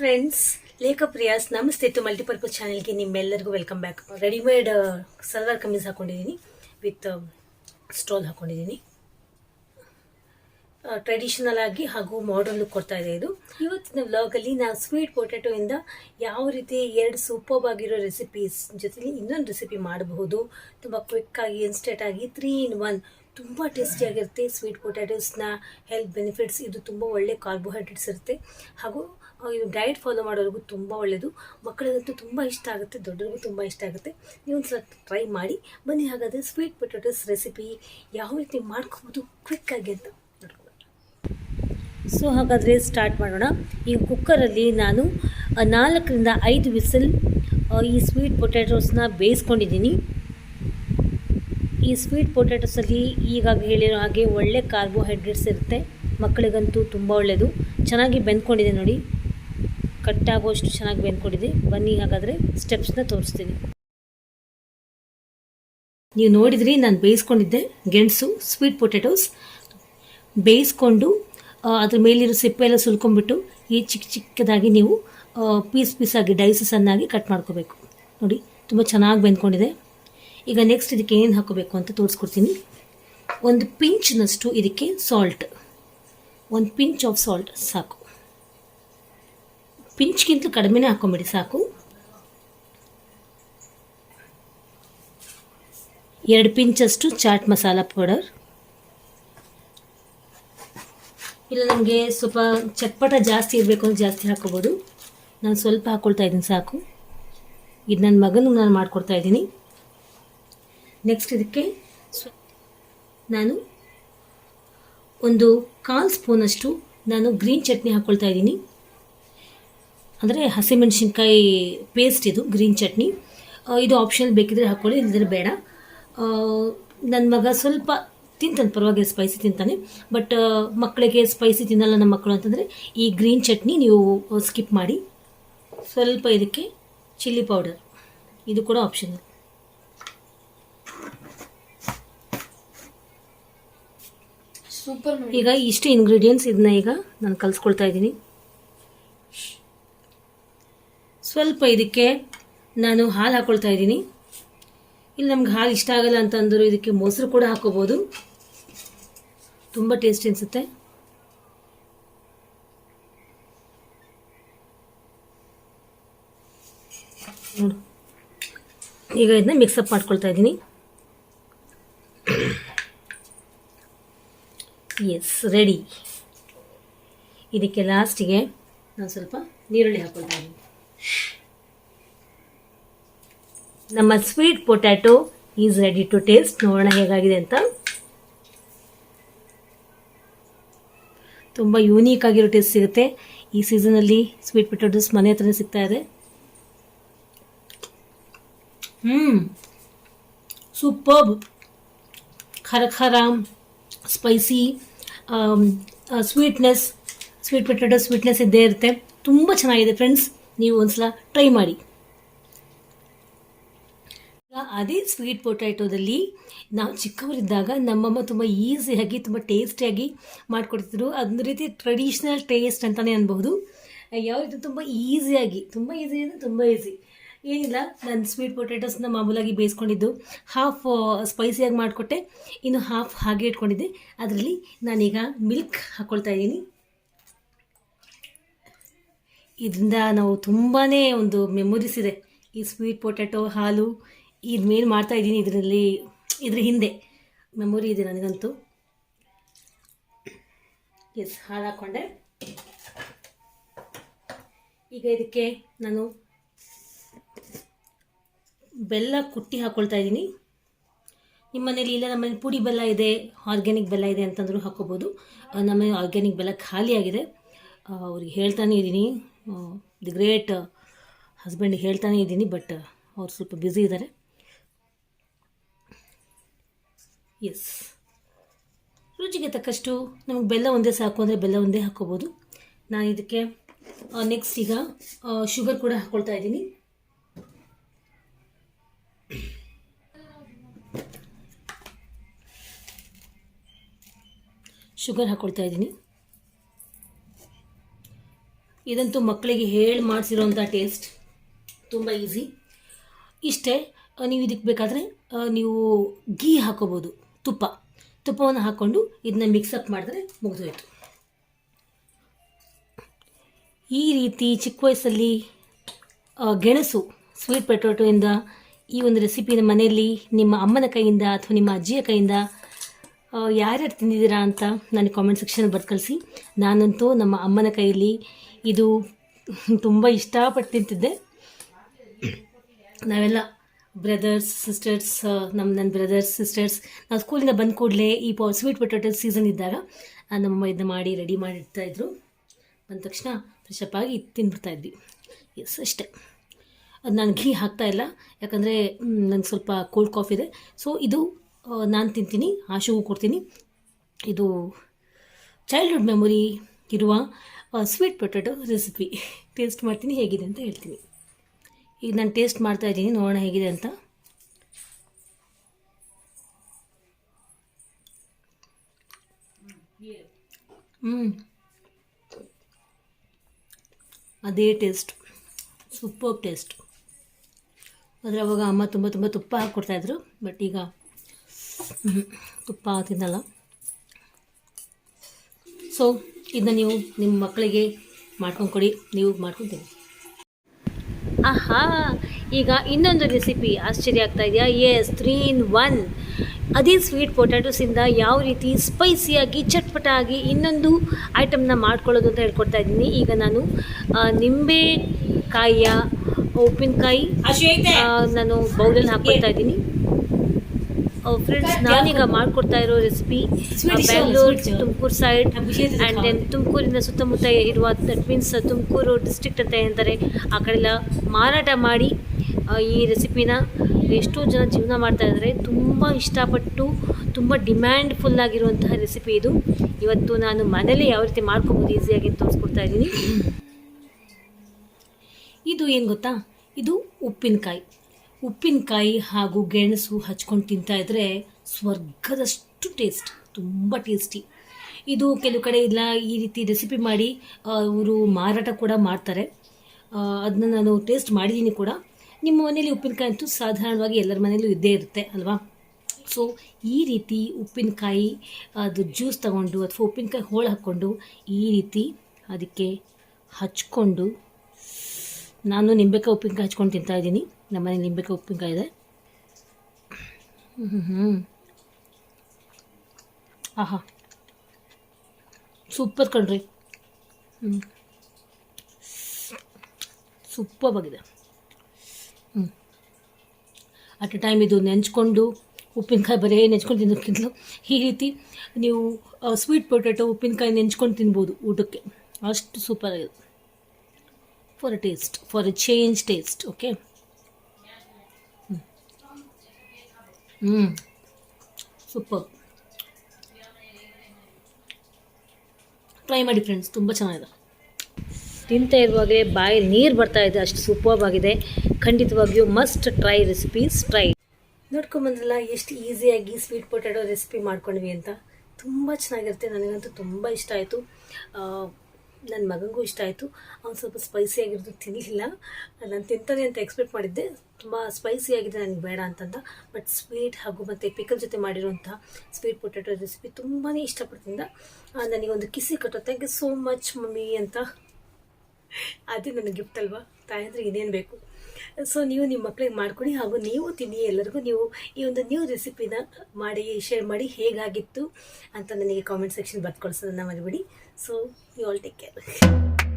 Friends ಲೇಖ ಪ್ರಿಯಾಸ್, ನಮಸ್ತೆ. To multipurpose ಚಾನೆಲ್ಗೆ ನಿಮ್ಮೆಲ್ಲರಿಗೂ welcome back readymade salwar kameez ಹಾಕೊಂಡಿದ್ದೀನಿ ವಿತ್ ಸ್ಟೋಲ್ ಹಾಕೊಂಡಿದ್ದೀನಿ ಟ್ರೆಡಿಷನಲ್ ಆಗಿ ಹಾಗೂ ಮಾಡರ್ನ್ ಲುಕ್ ಕೊಡ್ತಾ ಇದೆ ಇದು. ಇವತ್ತಿನ ವ್ಲಾಗಲ್ಲಿ ನಾವು ಸ್ವೀಟ್ ಪೊಟ್ಯಾಟೊ ಇಂದ ಯಾವ ರೀತಿ ಎರಡು ಸೂಪರ್ಬ್ ಆಗಿರೋ ರೆಸಿಪೀಸ್ ಜೊತೆಲಿ ಇನ್ನೊಂದು ರೆಸಿಪಿ ಮಾಡಬಹುದು. ತುಂಬ ಕ್ವಿಕ್ ಆಗಿ ಇನ್ಸ್ಟೆಂಟ್ ಆಗಿ ತ್ರೀ ಇನ್ ಒನ್ ತುಂಬ ಟೇಸ್ಟಿಯಾಗಿರುತ್ತೆ ಸ್ವೀಟ್ ಪೊಟ್ಯಾಟೋಸ್ನ ಹೆಲ್ತ್ ಬೆನಿಫಿಟ್ಸ್ ಇದು ತುಂಬ ಒಳ್ಳೆ ಕಾರ್ಬೋಹೈಡ್ರೇಟ್ಸ್ ಇರುತ್ತೆ. ಹಾಗೂ ಇದು ಡಯಟ್ ಫಾಲೋ ಮಾಡೋರಿಗೂ ತುಂಬ ಒಳ್ಳೆಯದು ಮಕ್ಕಳಿಗಂತೂ ತುಂಬ ಇಷ್ಟ ಆಗುತ್ತೆ, ದೊಡ್ಡರಿಗೂ ತುಂಬ ಇಷ್ಟ ಆಗುತ್ತೆ. ನೀವು ಒಂದು ಟ್ರೈ ಮಾಡಿ, ಬನ್ನಿ ಹಾಗಾದರೆ ಸ್ವೀಟ್ ಪೊಟ್ಯಾಟೋಸ್ ರೆಸಿಪಿ ಯಾವ ರೀತಿ ಮಾಡ್ಕೋಬೋದು ಕ್ವಿಕ್ಕಾಗಿ ಅಂತ ಸೊ ಹಾಗಾದರೆ ಸ್ಟಾರ್ಟ್ ಮಾಡೋಣ. ಈ ಕುಕ್ಕರಲ್ಲಿ ನಾನು ನಾಲ್ಕರಿಂದ ಐದು ವಿಸಲ್ ಈ ಸ್ವೀಟ್ ಪೊಟ್ಯಾಟೋಸ್ನ ಬೇಯಿಸ್ಕೊಂಡಿದ್ದೀನಿ. ಈ ಸ್ವೀಟ್ ಪೊಟ್ಯಾಟೋಸಲ್ಲಿ ಈಗಾಗ ಹೇಳಿರೋ ಹಾಗೆ ಒಳ್ಳೆ ಕಾರ್ಬೋಹೈಡ್ರೇಟ್ಸ್ ಇರುತ್ತೆ. ಮಕ್ಕಳಿಗಂತೂ ತುಂಬ ಒಳ್ಳೆಯದು ಚೆನ್ನಾಗಿ ಬೆಂದ್ಕೊಂಡಿದೆ ನೋಡಿ. ಕಟ್ಟಾಗುವಷ್ಟು ಚೆನ್ನಾಗಿ ಬೆಂದ್ಕೊಂಡಿದೆ ಬನ್ನಿ ಹಾಗಾದರೆ ಸ್ಟೆಪ್ಸ್ನ ತೋರಿಸ್ತೀನಿ. ನೀವು ನೋಡಿದ್ರಿ, ನಾನು ಬೇಯಿಸ್ಕೊಂಡಿದ್ದೆ ಗೆಣಸು ಸ್ವೀಟ್ ಪೊಟ್ಯಾಟೋಸ್ ಬೇಯಿಸ್ಕೊಂಡು ಅದ್ರ ಮೇಲಿರೋ ಸಿಪ್ಪೆ ಎಲ್ಲ ಸುಲ್ಕೊಂಡ್ಬಿಟ್ಟು ಈ ಚಿಕ್ಕ ಚಿಕ್ಕದಾಗಿ ನೀವು ಪೀಸ್ ಪೀಸಾಗಿ ಡೈಸಸನ್ನಾಗಿ ಕಟ್ ಮಾಡ್ಕೋಬೇಕು. ನೋಡಿ, ತುಂಬ ಚೆನ್ನಾಗಿ ಬೆಂದ್ಕೊಂಡಿದೆ. ಈಗ ನೆಕ್ಸ್ಟ್ ಇದಕ್ಕೆ ಏನು ಹಾಕೋಬೇಕು ಅಂತ ತೋರಿಸ್ಕೊಡ್ತೀನಿ. ಒಂದು ಪಿಂಚ್ನಷ್ಟು ಇದಕ್ಕೆ ಸಾಲ್ಟ್ ಒಂದು ಪಿಂಚ್ ಆಫ್ ಸಾಲ್ಟ್ ಸಾಕು. ಪಿಂಚ್ಗಿಂತ ಕಡಿಮೆನೇ ಹಾಕೊಂಬಿಡಿ, ಸಾಕು. ಎರಡು ಪಿಂಚಷ್ಟು ಚಾಟ್ ಮಸಾಲ ಪೌಡರ್. ಇಲ್ಲ, ನಮಗೆ ಸ್ವಲ್ಪ ಚಟ್ಪಟ ಜಾಸ್ತಿ ಇರಬೇಕು ಅಂತ ಜಾಸ್ತಿ ಹಾಕೋಬೋದು. ನಾನು ಸ್ವಲ್ಪ ಹಾಕ್ಕೊಳ್ತಾ ಇದ್ದೀನಿ, ಸಾಕು. ಇದು ನನ್ನ ಮಗನಿಗೆ ನಾನು ಮಾಡಿಕೊಡ್ತಾ ಇದ್ದೀನಿ. ನೆಕ್ಸ್ಟ್ ಇದಕ್ಕೆ ನಾನು ಒಂದು ಕಾಲ್ ಸ್ಪೂನಷ್ಟು ನಾನು ಗ್ರೀನ್ ಚಟ್ನಿ ಹಾಕ್ಕೊಳ್ತಾ ಇದ್ದೀನಿ. ಅಂದರೆ ಹಸಿಮೆಣಸಿನ್ಕಾಯಿ ಪೇಸ್ಟ್ ಇದು ಗ್ರೀನ್ ಚಟ್ನಿ. ಇದು ಆಪ್ಷನಲ್ ಬೇಕಿದ್ರೆ ಹಾಕ್ಕೊಳ್ಳಿ ಇಲ್ಲದ್ರೆ ಬೇಡ. ನನ್ನ ಮಗ ಸ್ವಲ್ಪ ತಿಂತಾನೆ ಪರವಾಗಿಲ್ಲ ಸ್ಪೈಸಿ ತಿಂತಾನೆ ಬಟ್ ಮಕ್ಕಳಿಗೆ ಸ್ಪೈಸಿ ತಿನ್ನಲ್ಲ ನಮ್ಮ ಮಕ್ಕಳು ಅಂತಂದರೆ ಈ ಗ್ರೀನ್ ಚಟ್ನಿ ನೀವು ಸ್ಕಿಪ್ ಮಾಡಿ. ಸ್ವಲ್ಪ ಇದಕ್ಕೆ ಚಿಲ್ಲಿ ಪೌಡರ್ ಇದು ಕೂಡ ಆಪ್ಷನಲ್ ಸೂಪರ್ ಈಗ ಇಷ್ಟು ಇಂಗ್ರೀಡಿಯೆಂಟ್ಸ್ ಇದನ್ನ ಈಗ ನಾನು ಕಲಿಸ್ಕೊಳ್ತಾ ಇದ್ದೀನಿ. ಸ್ವಲ್ಪ ಇದಕ್ಕೆ ನಾನು ಹಾಲು ಹಾಕ್ಕೊಳ್ತಾ ಇದ್ದೀನಿ. ಇಲ್ಲಿ ನಮ್ಗೆ ಹಾಲು ಇಷ್ಟ ಆಗಲ್ಲ ಅಂತಂದ್ರು ಇದಕ್ಕೆ ಮೊಸರು ಕೂಡ ಹಾಕೋಬೋದು. ತುಂಬ ಟೇಸ್ಟ್ ಅನಿಸುತ್ತೆ. ನೋಡು. ಈಗ ಇದನ್ನ ಮಿಕ್ಸಪ್ ಮಾಡ್ಕೊಳ್ತಾ ಇದ್ದೀನಿ. ಎಸ್ ರೆಡಿ ಇದಕ್ಕೆ ಲಾಸ್ಟಿಗೆ ನಾನು ಸ್ವಲ್ಪ ನೀರುಳ್ಳಿ ಹಾಕೊಳ್ತಾ ಇದ್ದೀನಿ. ನಮ್ಮ sweet potato is ready to taste ನೋಡೋಣ ಹೇಗಾಗಿದೆ ಅಂತ. ತುಂಬ ಯೂನೀಕ್ ಆಗಿರೋ ಟೇಸ್ಟ್ ಸಿಗುತ್ತೆ. ಈ ಸೀಸನಲ್ಲಿ ಸ್ವೀಟ್ ಪೊಟ್ಯಾಟೋಸ್ ಮನೆ ಹತ್ರನೇ ಸಿಗ್ತಾ ಇದೆ. ಹ್ಞೂ ಸೂಪರ್ಬ್ ಖರ ಖರ spicy sweetness sweet potato sweetness ಇದ್ದೇ ಇರುತ್ತೆ. ತುಂಬ ಚೆನ್ನಾಗಿದೆ ಫ್ರೆಂಡ್ಸ್ ನೀವು ಒಂದ್ಸಲ ಟ್ರೈ ಮಾಡಿ. ಅದೇ ಸ್ವೀಟ್ ಪೊಟ್ಯಾಟೋದಲ್ಲಿ ನಾವು ಚಿಕ್ಕವರಿದ್ದಾಗ ನಮ್ಮಮ್ಮ ತುಂಬ ಈಸಿಯಾಗಿ ತುಂಬ ಟೇಸ್ಟಿಯಾಗಿ ಮಾಡಿಕೊಡ್ತಿದ್ರು. ಅದೊಂದು ರೀತಿ ಟ್ರೆಡಿಷ್ನಲ್ ಟೇಸ್ಟ್ ಅಂತಲೇ ಅನ್ಬಹುದು. ಯಾವ ರೀತಿ ತುಂಬ ಈಸಿಯಾಗಿ ತುಂಬ ಈಸಿ ಅಂದರೆ ತುಂಬ ಈಸಿ ಏನಿಲ್ಲ, ನಾನು ಸ್ವೀಟ್ ಪೊಟ್ಯಾಟೋಸ್ನ ಮಾಮೂಲಾಗಿ ಬೇಯಿಸ್ಕೊಂಡಿದ್ದು. ಹಾಫ್ ಸ್ಪೈಸಿಯಾಗಿ ಮಾಡಿಕೊಟ್ಟೆ. ಇನ್ನು ಹಾಫ್ ಹಾಗೆ ಇಟ್ಕೊಂಡಿದ್ದೆ. ಅದರಲ್ಲಿ ನಾನೀಗ ಮಿಲ್ಕ್ ಹಾಕ್ಕೊಳ್ತಾ ಇದ್ದೀನಿ. ಇದರಿಂದ ನಾವು ತುಂಬಾ ಒಂದು ಮೆಮೊರೀಸ್ ಇದೆ. ಈ ಸ್ವೀಟ್ ಪೊಟ್ಯಾಟೊ ಹಾಲು ಇದು ಮಾಡ್ತಾ ಇದ್ದೀನಿ ಇದರಲ್ಲಿ, ಇದ್ರ ಹಿಂದೆ. ಮೆಮೊರಿ ಇದೆ ನನಗಂತೂ. ಎಸ್ ಹಾಲು ಹಾಕ್ಕೊಂಡೆ. ಈಗ ಇದಕ್ಕೆ ನಾನು ಬೆಲ್ಲ ಕುಟ್ಟಿ ಹಾಕ್ಕೊಳ್ತಾ ಇದ್ದೀನಿ. ನಿಮ್ಮ ಮನೇಲಿ ಇಲ್ಲ ನಮ್ಮ ಮನೇಲಿ ಪುಡಿ ಬೆಲ್ಲ ಇದೆ ಆರ್ಗ್ಯಾನಿಕ್ ಬೆಲ್ಲ ಇದೆ ಅಂತಂದ್ರೂ ಹಾಕ್ಕೋಬೋದು. ನಮ್ಮ ಆರ್ಗ್ಯಾನಿಕ್ ಬೆಲ್ಲ ಖಾಲಿಯಾಗಿದೆ. ಅವ್ರಿಗೆ ಹೇಳ್ತಾನೇ ಇದ್ದೀನಿ. ದಿ ಗ್ರೇಟ್ ಹಸ್ಬೆಂಡಿಗೆ ಹೇಳ್ತಾನೆ ಇದ್ದೀನಿ ಬಟ್ ಅವ್ರು ಸ್ವಲ್ಪ ಬ್ಯುಸಿ ಇದ್ದಾರೆ ಎಸ್ ರುಚಿಗೆ ತಕ್ಕಷ್ಟು ನಮಗೆ ಬೆಲ್ಲ ಒಂದೇ ಸಾಕು ಅಂದರೆ ಬೆಲ್ಲ ಒಂದೇ ಹಾಕ್ಕೋಬೋದು ನಾನು ಇದಕ್ಕೆ ನೆಕ್ಸ್ಟ್ ಈಗ ಶುಗರ್ ಕೂಡ ಹಾಕ್ಕೊಳ್ತಾ ಇದ್ದೀನಿ. ಶುಗರ್ ಹಾಕ್ಕೊಳ್ತಾ ಇದ್ದೀನಿ. ಇದಂತೂ ಮಕ್ಕಳಿಗೆ ಹೇಳಿ ಮಾಡಿಸಿರೋಂಥ ಟೇಸ್ಟ್. ತುಂಬ ಈಸಿ. ಇಷ್ಟೇ ನೀವು ಇದಕ್ಕೆ ಬೇಕಾದರೆ ನೀವು ಗೀ ಹಾಕೋಬೋದು, ತುಪ್ಪ. ತುಪ್ಪವನ್ನು ಹಾಕ್ಕೊಂಡು ಇದನ್ನ ಮಿಕ್ಸಪ್ ಮಾಡಿದ್ರೆ ಮುಗಿದೋಯ್ತು. ಈ ರೀತಿ ಚಿಕ್ಕ ವಯಸ್ಸಲ್ಲಿ ಗೆಣಸು ಸ್ವೀಟ್ ಪೊಟ್ಯಾಟೋಯಿಂದ ಈ ಒಂದು ರೆಸಿಪಿನ ಮನೆಯಲ್ಲಿ ನಿಮ್ಮ ಅಮ್ಮನ ಕೈಯಿಂದ ಅಥವಾ ನಿಮ್ಮ ಅಜ್ಜಿಯ ಕೈಯಿಂದ ಯಾರ್ಯಾರು ತಿಂದಿದ್ದೀರಾ ಅಂತ ನನಗೆ ಕಾಮೆಂಟ್ ಸೆಕ್ಷನ್ ಬರ್ದು ಕಳಿಸಿ. ನಾನಂತೂ ನಮ್ಮ ಅಮ್ಮನ ಕೈಯಲ್ಲಿ ಇದು ತುಂಬ ಇಷ್ಟಪಟ್ಟು ತಿಂತಿದ್ದೆ. ನಾವೆಲ್ಲ ಬ್ರದರ್ಸ್ ಸಿಸ್ಟರ್ಸ್ ನಮ್ಮ ನನ್ನ ಬ್ರದರ್ಸ್ ಸಿಸ್ಟರ್ಸ್ ನಾವು ಸ್ಕೂಲಿಂದ ಬಂದ ಕೂಡಲೇ ಈ ಪಾ ಸ್ವೀಟ್ ಪೊಟೊಟೊ ಸೀಸನ್ ಇದ್ದಾಗ ನಮ್ಮ ಇದನ್ನ ಮಾಡಿ ರೆಡಿ ಮಾಡಿರ್ತಾಯಿದ್ರು ಬಂದ ತಕ್ಷಣ ಫ್ರೆಶಪ್ ಆಗಿ ತಿಂದ್ಬಿಡ್ತಾ ಇದ್ವಿ. ಎಸ್ ಅಷ್ಟೇ. ಅದು ನಾನು ಘೀ ಹಾಕ್ತಾ ಇಲ್ಲ. ಯಾಕಂದರೆ ನನಗೆ ಸ್ವಲ್ಪ ಕೋಲ್ಡ್ ಕಾಫಿ ಇದೆ. ಸೊ ಇದು ನಾನು ತಿಂತೀನಿ, ಆಶುಗೂ ಕೊಡ್ತೀನಿ. ಇದು ಚೈಲ್ಡ್ಹುಡ್ ಮೆಮೊರಿ ಇರುವ ಸ್ವೀಟ್ ಪೊಟೊಟೊ ರೆಸಿಪಿ ಟೇಸ್ಟ್ ಮಾಡ್ತೀನಿ, ಹೇಗಿದೆ ಅಂತ ಹೇಳ್ತೀನಿ. ಈಗ ನಾನು ಟೇಸ್ಟ್ ಮಾಡ್ತಾ ಇದ್ದೀನಿ, ನೋಡೋಣ ಹೇಗಿದೆ ಅಂತ. ಹ್ಞೂ ಅದೇ ಟೇಸ್ಟ್ ಸೂಪರ್ ಟೇಸ್ಟ್ ಆದರೆ ಅವಾಗ ಅಮ್ಮ ತುಂಬ ತುಂಬ ತುಪ್ಪ ಹಾಕ್ಕೊಡ್ತಾಯಿದ್ರು ಬಟ್ ಈಗ ತುಪ್ಪ ತಿನ್ನಲ್ಲ. ಸೊ ಇದನ್ನ ನೀವು ನಿಮ್ಮ ಮಕ್ಕಳಿಗೆ ಮಾಡ್ಕೊಂಡು ಕೊಡಿ ನೀವು ಮಾಡ್ಕೊತೀನಿ. ಆಹಾ ಈಗ ಇನ್ನೊಂದು ರೆಸಿಪಿ ಆಶ್ಚರ್ಯ ಆಗ್ತಾ ಇದೆಯಾ? ಎಸ್ ತ್ರೀ ಇನ್ ಒನ್ ಅದೇ ಸ್ವೀಟ್ ಪೊಟ್ಯಾಟೋಸಿಂದ ಯಾವ ರೀತಿ ಸ್ಪೈಸಿಯಾಗಿ ಚಟ್ಪಟಾಗಿ ಇನ್ನೊಂದು ಐಟಮ್ನ ಮಾಡ್ಕೊಳ್ಳೋದು ಅಂತ ಹೇಳ್ಕೊಡ್ತಾ ಇದ್ದೀನಿ. ಈಗ ನಾನು ನಿಂಬೆ ಕಾಯಿಯ ಉಪ್ಪಿನಕಾಯಿ ನಾನು ಬೌಲಲ್ಲಿ ಹಾಕ್ಕೊಳ್ತಾ ಇದ್ದೀನಿ. ಫ್ರೆಂಡ್ಸ್ ನಾನೀಗ ಮಾಡ್ಕೊಡ್ತಾ ಇರೋ recipe Bangalore Tumakuru side and then ತುಮಕೂರಿನ ಸುತ್ತಮುತ್ತ ಇರುವ ದಟ್ ಮೀನ್ಸ್ ತುಮಕೂರು ಡಿಸ್ಟ್ರಿಕ್ಟ್ ಅಂತ ಏನಂತಾರೆ ಆ ಕಡೆಲ್ಲ ಮಾರಾಟ ಮಾಡಿ ಈ ರೆಸಿಪಿನ ಎಷ್ಟೋ ಜನ ಜೀವನ ಮಾಡ್ತಾ ಇದ್ದಾರೆ. ತುಂಬ ಇಷ್ಟಪಟ್ಟು ತುಂಬ ಡಿಮ್ಯಾಂಡ್ಫುಲ್ ಆಗಿರುವಂತಹ ರೆಸಿಪಿ ಇದು. ಇವತ್ತು ನಾನು ಮನೇಲಿ ಯಾವ ರೀತಿ ಮಾಡ್ಕೊಬೋದು ಈಸಿಯಾಗಿ ಅಂತ ತೋರಿಸ್ಕೊಡ್ತಾ ಇದ್ದೀನಿ. ಇದು ಏನು ಗೊತ್ತಾ? ಇದು ಉಪ್ಪಿನಕಾಯಿ. ಉಪ್ಪಿನಕಾಯಿ ಹಾಗೂ ಗೆಣಸು ಹಚ್ಕೊಂಡು ತಿಂತಾ ಇದ್ರೆ ಸ್ವರ್ಗದಷ್ಟು ಟೇಸ್ಟ್ ತುಂಬ ಟೇಸ್ಟಿ ಇದು ಕೆಲವು ಕಡೆ ಇಲ್ಲ, ಈ ರೀತಿ ರೆಸಿಪಿ ಮಾಡಿ ಅವರು ಮಾರಾಟ ಕೂಡ ಮಾಡ್ತಾರೆ. ಅದನ್ನ ನಾನು ಟೇಸ್ಟ್ ಮಾಡಿದ್ದೀನಿ ಕೂಡ. ನಿಮ್ಮ ಮನೇಲಿ ಉಪ್ಪಿನಕಾಯಿ ಅಂತೂ ಸಾಧಾರಣವಾಗಿ ಎಲ್ಲರ ಮನೇಲೂ ಇದ್ದೇ ಇರುತ್ತೆ, ಅಲ್ವಾ? ಸೊ ಈ ರೀತಿ ಉಪ್ಪಿನಕಾಯಿ, ಅದು ಜ್ಯೂಸ್ ತಗೊಂಡು ಅಥವಾ ಉಪ್ಪಿನಕಾಯಿ ಹೋಳು ಹಾಕ್ಕೊಂಡು ಈ ರೀತಿ ಅದಕ್ಕೆ ಹಚ್ಕೊಂಡು, ನಾನು ನಿಂಬೆಕಾಯಿ ಉಪ್ಪಿನಕಾಯಿ ಹಚ್ಕೊಂಡು ತಿಂತಾ ಇದ್ದೀನಿ. ನಮ್ಮನೆ ನಿಂಬೆಕಾಯಿ ಉಪ್ಪಿನಕಾಯಿ ಇದೆ. ಆಹಾ. ಸೂಪರ್ ಕಣ್ರಿ. ಹ್ಞೂ ಸೂಪರ್ ಆಗಿದೆ ಹ್ಞೂ ಅಟ್ ಎ ಟೈಮ್ ಇದು ನೆಂಚ್ಕೊಂಡು ಉಪ್ಪಿನಕಾಯಿ ಬರೀ ನೆಂಚ್ಕೊಂಡು ತಿನ್ನೋಕ್ಕಿಂತಲೂ ಈ ರೀತಿ ನೀವು ಸ್ವೀಟ್ ಪೊಟ್ಯಾಟೊ ಉಪ್ಪಿನಕಾಯಿ ನೆಂಚ್ಕೊಂಡು ತಿನ್ಬೋದು ಊಟಕ್ಕೆ. ಅಷ್ಟು ಸೂಪರ್ ಆಗಿದೆ for a taste for a change taste okay ಹ್ಞೂ ಸೂಪರ್. ಟ್ರೈ ಮಾಡಿ ಫ್ರೆಂಡ್ಸ್ ತುಂಬ ಚೆನ್ನಾಗಿದೆ. ತಿಂತಾ ಇರುವಾಗಲೇ ಬಾಯಿ ನೀರು ಬರ್ತಾ ಇದೆ ಅಷ್ಟು ಸೂಪರ್ಬ್ ಆಗಿದೆ ಖಂಡಿತವಾಗಿಯೂ ಮಸ್ಟ್ ಟ್ರೈ ರೆಸಿಪೀಸ್ ಟ್ರೈ ನೋಡ್ಕೊಂಬಂದ್ರಲ್ಲ ಎಷ್ಟು ಈಸಿಯಾಗಿ ಸ್ವೀಟ್ ಪೊಟ್ಯಾಟೊ ರೆಸಿಪಿ ಮಾಡ್ಕೊಂಡ್ವಿ ಅಂತ. ತುಂಬ ಚೆನ್ನಾಗಿರುತ್ತೆ ನನಗಂತೂ ತುಂಬ ಇಷ್ಟ ಆಯಿತು. ನನ್ನ ಮಗನಿಗೂ ಇಷ್ಟ ಆಯಿತು. ಅವ್ನು ಸ್ವಲ್ಪ ಸ್ಪೈಸಿ ಆಗಿರೋದು ತಿನ್ನಲಿಲ್ಲ ನಾನು ತಿಂತಾನೆ ಅಂತ ಎಕ್ಸ್ಪೆಕ್ಟ್ ಮಾಡಿದ್ದೆ. ತುಂಬ ಸ್ಪೈಸಿ ಆಗಿದೆ ನನಗೆ ಬೇಡ ಅಂತಂದ. ಬಟ್ ಸ್ವೀಟ್ ಹಾಗೂ ಮತ್ತು ಪಿಕಲ್ ಜೊತೆ ಮಾಡಿರುವಂಥ ಸ್ವೀಟ್ ಪೊಟ್ಯಾಟೊ ರೆಸಿಪಿ ತುಂಬಾ ಇಷ್ಟಪಡ್ತಿದ್ದ. ನನಗೆ ಒಂದು ಕಿಸಿ ಕಟ್ಟೋ thank you so much mummy ಅಂತ. ಅದೇ ನನಗೆ ಗಿಫ್ಟ್ ಅಲ್ವಾ? ತಾಯಿ ಅಂದರೆ ಇನ್ನೇನು ಬೇಕು? ಸೊ ನೀವು ನಿಮ್ಮ ಮಕ್ಕಳಿಗೆ ಮಾಡ್ಕೊಡಿ ಹಾಗೂ ನೀವು ತಿನ್ನಿ. ಎಲ್ಲರಿಗೂ ನೀವು ಈ ಒಂದು ನ್ಯೂ ರೆಸಿಪಿನ ಮಾಡಿ ಶೇರ್ ಮಾಡಿ ಹೇಗಾಗಿತ್ತು ಅಂತ ನನಗೆ ಕಾಮೆಂಟ್ ಸೆಕ್ಷನ್ ಮರಿಬಿಡಿ ಮರಿಬೇಡಿ. So you all take care